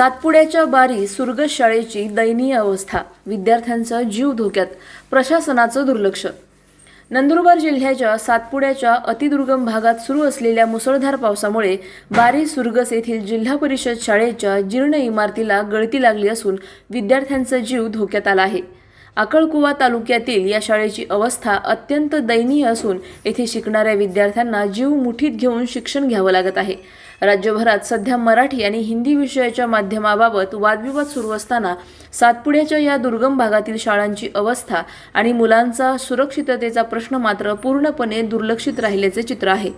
सातपुड्याच्या बारी सुरगत शाळेची दयनीय अवस्था. विद्यार्थ्यांचा जीव धोक्यात. प्रशासनाचं दुर्लक्ष. नंदुरबार जिल्ह्याच्या सातपुड्याच्या अतिदुर्गम भागात सुरू असलेल्या मुसळधार पावसामुळे बारी सुरगस येथील जिल्हा परिषद शाळेच्या जीर्ण इमारतीला गळती लागली असून विद्यार्थ्यांचा जीव धोक्यात आला आहे. अकळकुवा तालुक्यातील या शाळेची अवस्था अत्यंत दयनीय असून येथे शिकणाऱ्या विद्यार्थ्यांना जीव मुठीत घेऊन शिक्षण घ्यावं लागत आहे. राज्यभरात सध्या मराठी आणि हिंदी विषयाच्या माध्यमाबाबत वादविवाद सुरू असताना सातपुड्याच्या या दुर्गम भागातील शाळांची अवस्था आणि मुलांचा सुरक्षिततेचा प्रश्न मात्र पूर्णपणे दुर्लक्षित राहिल्याचे चित्र आहे.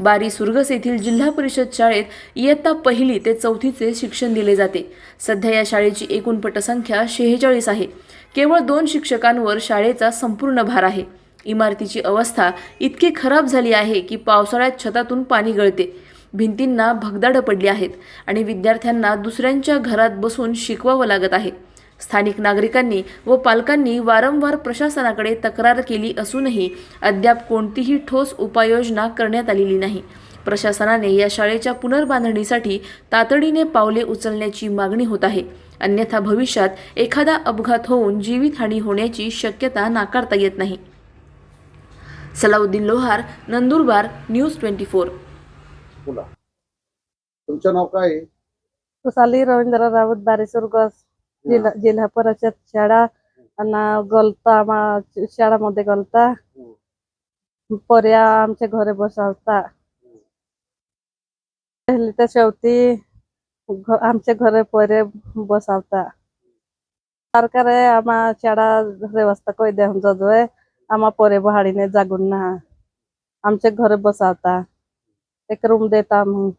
बारी सुरगस येथील जिल्हा परिषद शाळेत इयत्ता पहिली ते चौथीचे शिक्षण दिले जाते. सध्या या शाळेची एकूण पटसंख्या शेहेचाळीस आहे. केवळ दोन शिक्षकांवर शाळेचा संपूर्ण भार आहे. इमारतीची अवस्था इतकी खराब झाली आहे की पावसाळ्यात छतातून पाणी गळते. भिंतींना भगदाडं पडली आहेत आणि विद्यार्थ्यांना दुसऱ्यांच्या घरात बसून शिकवावं लागत आहे. स्थानिक नागरिकांनी व पालकांनी वारंवार प्रशासनाकडे तक्रार केली असूनही अद्याप कोणतीही ठोस उपाययोजना करण्यात आलेली नाही. प्रशासनाने या शाळेच्या पुनर्बांधणीसाठी तातडीने पावले उचलण्याची मागणी होत आहे. अन्यथा भविष्यात एखादा अपघात होऊन जीवितहानी होण्याची शक्यता नाकारता येत नाही. Salauddin Lohar Nandurbar news twenty four. बोला तुमचं नाव काय आहे? कुसाली रवींद्र राऊत बारेसुरगस जिल्हा जिल्हा परिषद शाळा आणि गलता आम्हा शाळामध्ये गलता. पर्या आमच्या घरे बसवता. पहिली तर शेवटी घ- आमच्या घरे पर्या बसवता. सरकारे आम्हा शाळा व्यवस्था कही देऊन जाजोय आम्हा पर्या बहाडीने जागून ना आमच्या घरे बसवता. एक रूम देता मग.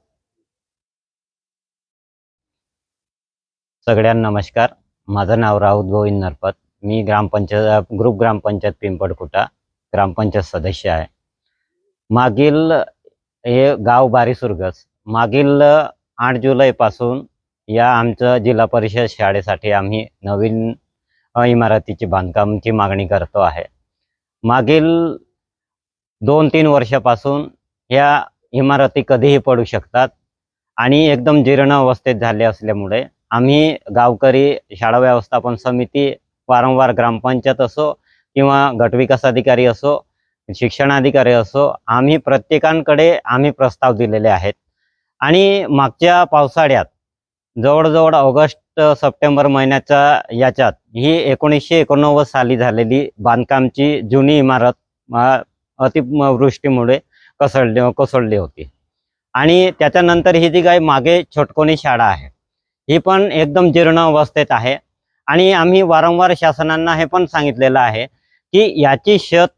सगळ्यांना नमस्कार. माझं नाव राऊत गोविंद नरपत. मी ग्रामपंचायत ग्रुप ग्रामपंचायत पिंपडकुटा ग्रामपंचायत सदस्य आहे. मागील हे गाव बारीसुरगस मागील आठ जुलैपासून या आमचं जिल्हा परिषद शाळेसाठी आम्ही नवीन इमारतीची बांधकामची मागणी करतो आहे. मागील दोन तीन वर्षापासून या इमारती कधीही पडू शकतात. आणि एकदम जीर्ण अवस्थेत झाले असल्यामुळे आम्ही गावकरी शाळा व्यवस्थापन समिती वारंवार ग्रामपंचायत असो किंवा गटविकास अधिकारी असो शिक्षणाधिकारी असो आम्ही प्रत्येकांकडे आम्ही प्रस्ताव दिलेले आहेत. आणि मागच्या पावसाळ्यात जवळजवळ ऑगस्ट सप्टेंबर महिन्याच्या याच्यात ही एकोणीसशे एकोणनव्वद साली झालेली बांधकामची जुनी इमारत अतिवृष्टीमुळे कसळले कोसळली होती. आणि त्याच्यानंतर ही जी काही मागे छोटकोणी शाळा आहे ही पण एकदम जीर्ण अवस्थेत आहे. आणि आम्ही वारंवार शासनांना हे पण सांगितलेलं आहे की याची शत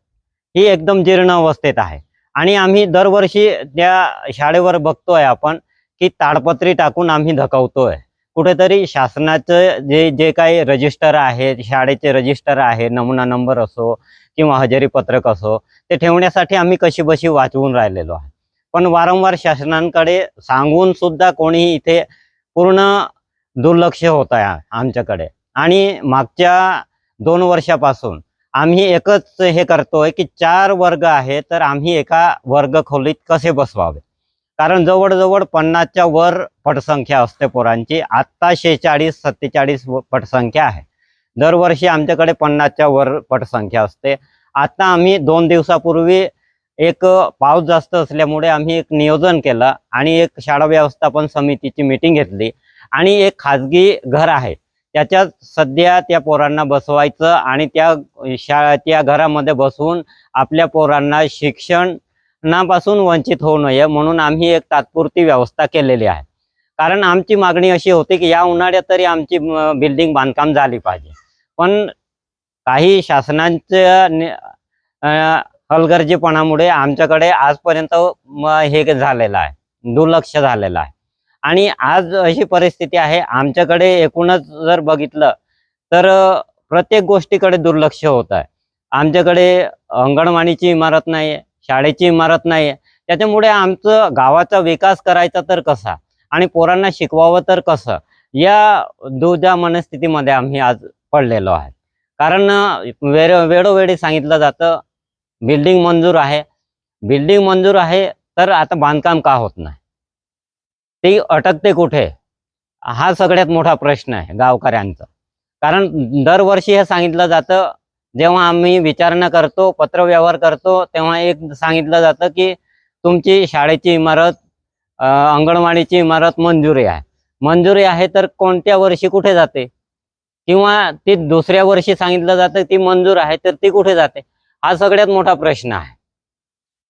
ही एकदम जीर्ण अवस्थेत आहे. आणि आम्ही दरवर्षी त्या शाळेवर बघतोय आपण की ताडपत्री टाकून आम्ही धकवतोय. कुठेतरी शासनाचं जे जे काही रजिस्टर आहे शाळेचे रजिस्टर आहे नमुना नंबर असो किंवा हजेरी पत्रक असो ते ठेवण्यासाठी आम्ही कशी बशी वाचवून राहिलेलो आहे. पण वारंवार शासनांकडे सांगून सुद्धा कोणीही इथे पूर्ण दुर्लक्ष होत आहे आमच्याकडे. आणि मागच्या दोन वर्षापासून आम्ही एकच हे करतोय की चार वर्ग आहे तर आम्ही एका वर्ग खोलीत कसे बसवावे? कारण जवळजवळ पन्नासच्या वर पटसंख्या असते पोरांची. आत्ता शेहेचाळीस सत्तेचाळीस व- पटसंख्या आहे. दरवर्षी आमच्याकडे पन्नासच्या वर पटसंख्या असते. आता आम्ही दोन दिवसापूर्वी एक पाऊस जास्त असल्यामुळे आम्ही एक नियोजन केलं आणि एक शाळा व्यवस्थापन समितीची मीटिंग घेतली आणि एक खाजगी घर आहे. त्याच्यात सध्या त्या पोरांना बसवायचं आणि त्या शाळा त्या घरामध्ये बसवून आपल्या पोरांना शिक्षण नापासून वंचित होऊ नये म्हणून आम्ही एक तात्पुरती व्यवस्था केलेली आहे. कारण आमची मागणी अशी होती की या उन्हाळ्यात तरी आमची बिल्डिंग बांधकाम झाली पाहिजे. पण काही शासनाच्या हलगर्जीपणामुळे आमच्याकडे आजपर्यंत हे झालेलं आहे. दुर्लक्ष झालेलं आहे. आणि आज अशी परिस्थिती आहे आमच्याकडे एकूणच जर बघितलं तर प्रत्येक गोष्टीकडे दुर्लक्ष होत आहे. आमच्याकडे अंगणवाडीची इमारत नाही आहे शाळेची इमारत नाही. आहे त्याच्यामुळे आमचं गावाचा विकास करायचा तर कसा? आणि पोरांना शिकवावं तर कसं? या दुजा मनस्थितीमध्ये आम्ही आज पडलेलो आहे. कारण वेळ वेळोवेळी सांगितलं जातं बिल्डिंग मंजूर आहे. बिल्डिंग मंजूर आहे तर आता बांधकाम का होत नाही? ते अटकते कुठे? हा सगळ्यात मोठा प्रश्न आहे गावकऱ्यांचा. कारण दरवर्षी हे सांगितलं जातं जेव्हा आम्ही विचारणा करतो पत्रव्यवहार करतो तेव्हा एक सांगितलं जातं की तुमची शाळेची इमारत अंगणवाडीची इमारत मंजुरी आहे. मंजुरी आहे तर कोणत्या वर्षी कुठे जाते? किंवा ती दुसऱ्या वर्षी सांगितलं जातं ती मंजूर आहे तर ती कुठे जाते? हा सगळ्यात मोठा प्रश्न आहे.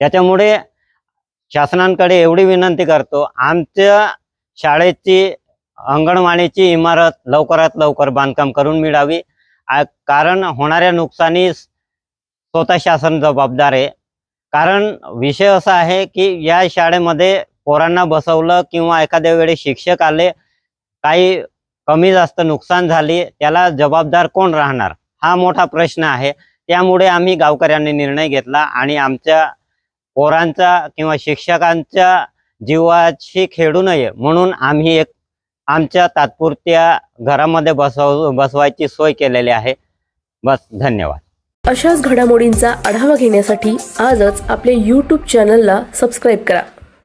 त्याच्यामुळे शासनांकडे एवढी विनंती करतो आमच्या शाळेची अंगणवाडीची इमारत लवकरात लवकर बांधकाम करून मिळावी. कारण होणाऱ्या नुकसानीस स्वतः शासन जबाबदार आहे. कारण विषय असा आहे की या शाळेमध्ये पोरांना बसवलं किंवा एखाद्या वेळी शिक्षक आले काही कमी जास्त नुकसान झाली त्याला जबाबदार कोण राहणार? हा मोठा प्रश्न आहे. त्यामुळे आम्ही गावकऱ्यांनी निर्णय घेतला आणि आमच्या पोरांचा किंवा शिक्षकांच्या जीवाशी खेळू नये म्हणून आम्ही एक आमच्या तात्पुरत्या घरामध्ये बसव बसवायची सोय केलेली आहे. बस धन्यवाद. अशाच घडामोडींचा आढावा घेण्यासाठी आजच आपले यूट्यूब चॅनलला सबस्क्राईब करा.